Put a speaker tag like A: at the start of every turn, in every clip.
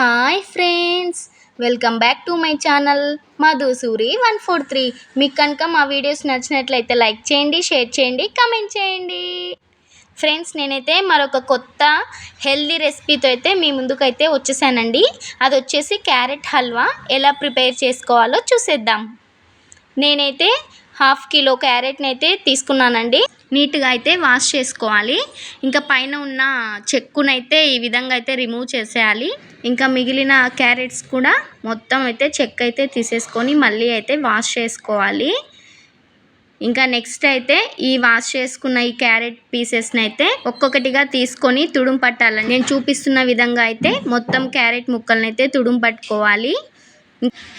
A: Hi friends welcome back to my channel Madhusuri one four three మీకు కనుక మా videos నచ్చినట్లయితే లైక్ చేయండి షేర్ చేయండి కమెంట్ చేయండి. ఫ్రెండ్స్ నేనైతే మరొక కొత్త హెల్దీ రెసిపీతో అయితే మీ ముందుకైతే వచ్చేసానండి. అది వచ్చేసి క్యారెట్ హల్వా. ఎలా ప్రిపేర్ చేసుకోవాలో చూసేద్దాం. నేనైతే హాఫ్ కిలో క్యారెట్ని అయితే తీసుకున్నానండి. నీట్గా అయితే వాష్ చేసుకోవాలి. ఇంకా పైన ఉన్న చెక్కునైతే ఈ విధంగా అయితే రిమూవ్ చేసేయాలి. ఇంకా మిగిలిన క్యారెట్స్ కూడా మొత్తం అయితే చెక్ అయితే తీసేసుకొని మళ్ళీ అయితే వాష్ చేసుకోవాలి. ఇంకా నెక్స్ట్ అయితే ఈ వాష్ చేసుకున్న ఈ క్యారెట్ పీసెస్ని అయితే ఒక్కొక్కటిగా తీసుకొని తుడుం పట్టాలని నేను చూపిస్తున్న విధంగా అయితే మొత్తం క్యారెట్ ముక్కలను అయితే తుడుము పట్టుకోవాలి.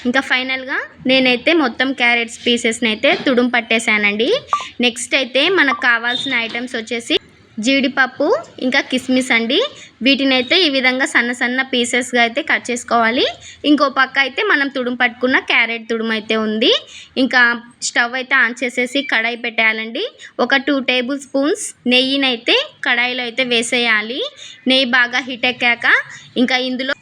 A: ఇంకా ఫైనల్గా నేనైతే మొత్తం క్యారెట్స్ పీసెస్ని అయితే తుడుం పట్టేశానండి. నెక్స్ట్ అయితే మనకు కావాల్సిన ఐటమ్స్ వచ్చేసి జీడిపప్పు ఇంకా కిస్మిస్ అండి. వీటిని అయితే ఈ విధంగా సన్న సన్న పీసెస్గా అయితే కట్ చేసుకోవాలి. ఇంకో పక్క అయితే మనం తుడుం పట్టుకున్న క్యారెట్ తుడుము అయితే ఉంది. ఇంకా స్టవ్ అయితే ఆన్ చేసేసి కడాయి పెట్టేయాలండి. ఒక టూ టేబుల్ స్పూన్స్ నెయ్యినైతే కడాయిలో అయితే వేసేయాలి. నెయ్యి బాగా హీట్ ఎక్కాక ఇంకా ఇందులో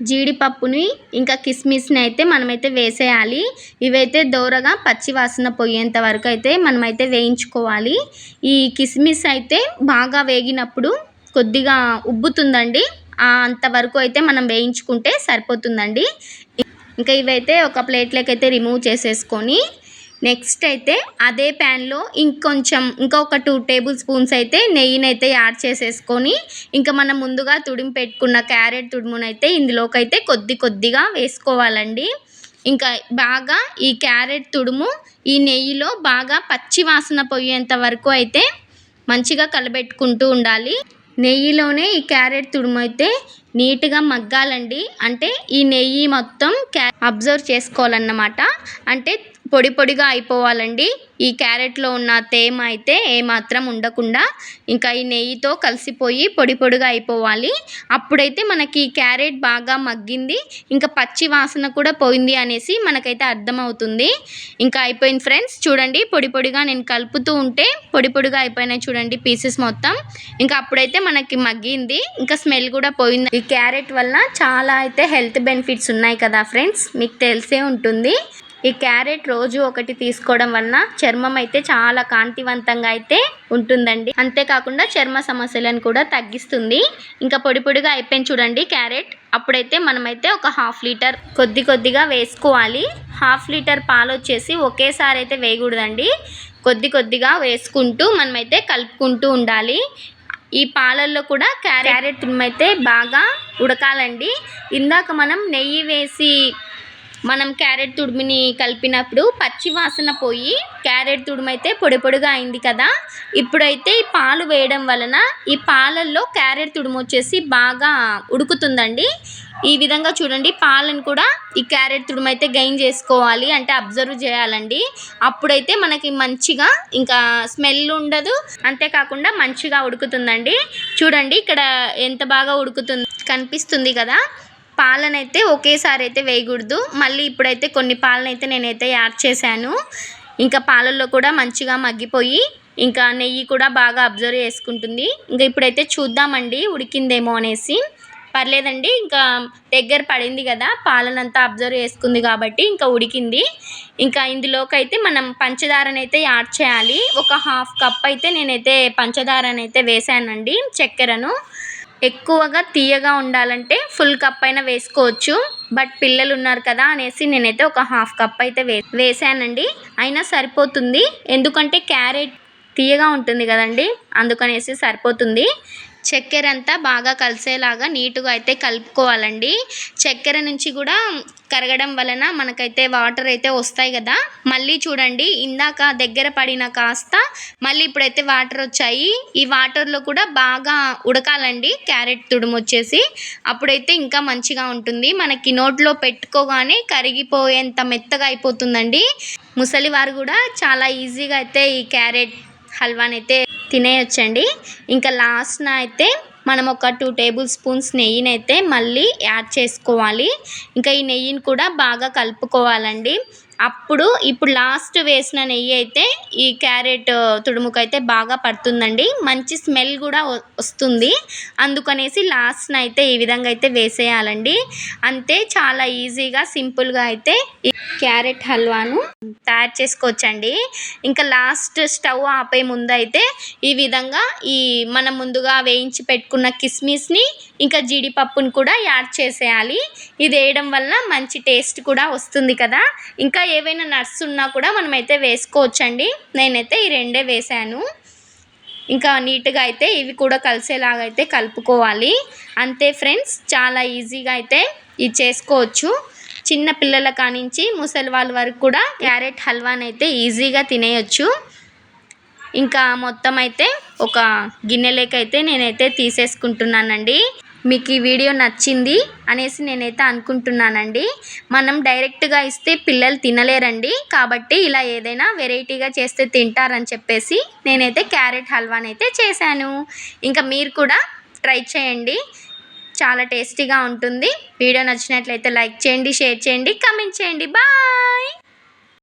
A: జీడిపప్పుని ఇంకా కిస్మిస్ని అయితే మనమైతే వేసేయాలి. ఇవైతే దోరగా పచ్చి వాసన పోయేంత వరకు అయితే మనమైతే వేయించుకోవాలి. ఈ కిస్మిస్ అయితే బాగా వేగినప్పుడు కొద్దిగా ఉబ్బుతుందండి. అంతవరకు అయితే మనం వేయించుకుంటే సరిపోతుందండి. ఇంకా ఇవైతే ఒక ప్లేట్లోకి అయితే రిమూవ్ చేసేసుకొని నెక్స్ట్ అయితే అదే ప్యాన్లో ఇంకొంచెం ఇంకొక టూ టేబుల్ స్పూన్స్ అయితే నెయ్యినైతే యాడ్ చేసేసుకొని ఇంకా మనం ముందుగా తుడిమి పెట్టుకున్న క్యారెట్ తుడుమునైతే ఇందులోకైతే కొద్ది కొద్దిగా వేసుకోవాలండి. ఇంకా బాగా ఈ క్యారెట్ తుడుము ఈ నెయ్యిలో బాగా పచ్చి వాసన పోయేంత వరకు అయితే మంచిగా కలబెట్టుకుంటూ ఉండాలి. నెయ్యిలోనే ఈ క్యారెట్ తుడుము అయితే నీట్గా మగ్గాలండి. అంటే ఈ నెయ్యి మొత్తం క్యా అబ్జర్వ్ చేసుకోవాలన్నమాట. అంటే పొడి పొడిగా అయిపోవాలండి. ఈ క్యారెట్లో ఉన్న తేమ అయితే ఏమాత్రం ఉండకుండా ఇంకా ఈ నెయ్యితో కలిసిపోయి పొడి పొడిగా అయిపోవాలి. అప్పుడైతే మనకి క్యారెట్ బాగా మగ్గింది. ఇంకా పచ్చి వాసన కూడా పోయింది అనేసి మనకైతే అర్థమవుతుంది. ఇంకా అయిపోయింది ఫ్రెండ్స్. చూడండి పొడి పొడిగా నేను కలుపుతూ ఉంటే పొడి పొడిగా అయిపోయినాయి చూడండి పీసెస్ మొత్తం. ఇంకా అప్పుడైతే మనకి మగ్గింది. ఇంకా స్మెల్ కూడా పోయింది. ఈ క్యారెట్ వల్ల చాలా అయితే హెల్త్ బెనిఫిట్స్ ఉన్నాయి కదా ఫ్రెండ్స్. మీకు తెలిసే ఉంటుంది. ఈ క్యారెట్ రోజు ఒకటి తీసుకోవడం వలన చర్మం అయితే చాలా కాంతివంతంగా అయితే ఉంటుందండి. అంతేకాకుండా చర్మ సమస్యలను కూడా తగ్గిస్తుంది. ఇంకా పొడి పొడిగా అయిపోయింది చూడండి క్యారెట్. అప్పుడైతే మనమైతే ఒక హాఫ్ లీటర్ కొద్ది కొద్దిగా వేసుకోవాలి. హాఫ్ లీటర్ పాలు వచ్చేసి ఒకేసారి అయితే వేయకూడదండి. కొద్ది కొద్దిగా వేసుకుంటూ మనమైతే కలుపుకుంటూ ఉండాలి. ఈ పాలల్లో కూడా క్యారెట్ అయితే బాగా ఉడకాలండి. ఇందాక మనం నెయ్యి వేసి మనం క్యారెట్ తుడిమిని కలిపినప్పుడు పచ్చి వాసన పోయి క్యారెట్ తుడుమైతే పొడి పొడిగా అయింది కదా. ఇప్పుడైతే ఈ పాలు వేయడం వలన ఈ పాలల్లో క్యారెట్ తుడుము వచ్చేసి బాగా ఉడుకుతుందండి. ఈ విధంగా చూడండి పాలను కూడా ఈ క్యారెట్ తుడుమైతే గైన్ చేసుకోవాలి అంటే అబ్జర్వ్ చేయాలండి. అప్పుడైతే మనకి మంచిగా ఇంకా స్మెల్ ఉండదు అంతేకాకుండా మంచిగా ఉడుకుతుందండి. చూడండి ఇక్కడ ఎంత బాగా ఉడుకుతుంది కనిపిస్తుంది కదా. పాలనైతే ఒకేసారి అయితే వేయకూడదు. మళ్ళీ ఇప్పుడైతే కొన్ని పాలనైతే నేనైతే యాడ్ చేశాను. ఇంకా పాలల్లో కూడా మంచిగా మగ్గిపోయి ఇంకా నెయ్యి కూడా బాగా అబ్జర్వ్ చేసుకుంటుంది. ఇంకా ఇప్పుడైతే చూద్దామండి ఉడికిందేమో అనేసి. పర్లేదండి ఇంకా దగ్గర పడింది కదా పాలనంతా అబ్జర్వ్ చేసుకుంది కాబట్టి ఇంకా ఉడికింది. ఇంకా ఇందులోకి అయితే మనం పంచదారనైతే యాడ్ చేయాలి. ఒక హాఫ్ కప్ అయితే నేనైతే పంచదారనైతే వేసానండి చక్కెరను. ఎక్కువగా తీయగా ఉండాలంటే ఫుల్ కప్ అయినా వేసుకోవచ్చు. బట్ పిల్లలు ఉన్నారు కదా అనేసి నేనైతే ఒక హాఫ్ కప్ అయితే వే వేసానండి. అయినా సరిపోతుంది. ఎందుకంటే క్యారెట్ తీయగా ఉంటుంది కదండి. అందుకనేసి సరిపోతుంది. చక్కెర అంతా బాగా కలిసేలాగా నీట్గా అయితే కలుపుకోవాలండి. చక్కెర నుంచి కూడా కరగడం వలన మనకైతే వాటర్ అయితే వస్తాయి కదా. మళ్ళీ చూడండి ఇందాక దగ్గర పడిన కాస్త మళ్ళీ ఇప్పుడైతే వాటర్ వచ్చాయి. ఈ వాటర్లో కూడా బాగా ఉడకాలండి క్యారెట్ తుడుము వచ్చేసి అప్పుడైతే ఇంకా మంచిగా ఉంటుంది. మనకి నోట్లో పెట్టుకోగానే కరిగిపోయేంత మెత్తగా అయిపోతుందండి. ముసలి వారు కూడా చాలా ఈజీగా అయితే ఈ క్యారెట్ హల్వానైతే తినేయొచ్చండి. ఇంకా లాస్ట్న అయితే మనం ఒక టూ టేబుల్ స్పూన్స్ నెయ్యిని అయితే మళ్ళీ యాడ్ చేసుకోవాలి. ఇంకా ఈ నెయ్యిని కూడా బాగా కలుపుకోవాలండి. అప్పుడు ఇప్పుడు లాస్ట్ వేసిన నెయ్యి అయితే ఈ క్యారెట్ తుడుముకు అయితే బాగా పడుతుందండి. మంచి స్మెల్ కూడా వస్తుంది. అందుకనేసి లాస్ట్న అయితే ఈ విధంగా అయితే వేసేయాలండి. అంతే చాలా ఈజీగా సింపుల్గా అయితే ఈ క్యారెట్ హల్వాను తయారు చేసుకోవచ్చండి. ఇంకా లాస్ట్ స్టవ్ ఆపే ముందు అయితే ఈ విధంగా ఈ మనం ముందుగా వేయించి పెట్టుకున్న కిస్మిస్ని ఇంకా జీడిపప్పును కూడా యాడ్ చేసేయాలి. ఇది వేయడం వల్ల మంచి టేస్ట్ కూడా వస్తుంది కదా. ఇంకా ఏవైనా నట్స్ ఉన్నా కూడా మనమైతే వేసుకోవచ్చండి. నేనైతే ఈ రెండే వేసాను ఇంకా నీట్గా అయితే ఇవి కూడా కలిసేలాగా అయితే కలుపుకోవాలి. అంతే ఫ్రెండ్స్ చాలా ఈజీగా అయితే ఇది చేసుకోవచ్చు. చిన్న పిల్లల కానించి ముసలి వాళ్ళ వరకు కూడా క్యారెట్ హల్వాని అయితే ఈజీగా తినేయచ్చు. ఇంకా మొత్తం అయితే ఒక గిన్నెలోకి అయితే నేనైతే తీసేసుకుంటున్నానండి. మీకు ఈ వీడియో నచ్చింది అనేసి నేనైతే అనుకుంటున్నానండి. మనం డైరెక్ట్గా ఇస్తే పిల్లలు తినలేరండి. కాబట్టి ఇలా ఏదైనా వెరైటీగా చేస్తే తింటారని చెప్పేసి నేనైతే క్యారెట్ హల్వాని అయితే చేశాను. ఇంకా మీరు కూడా ట్రై చేయండి. చాలా టేస్టీగా ఉంటుంది. వీడియో నచ్చినట్లయితే లైక్ చేయండి షేర్ చేయండి కమెంట్ చేయండి. బాయ్!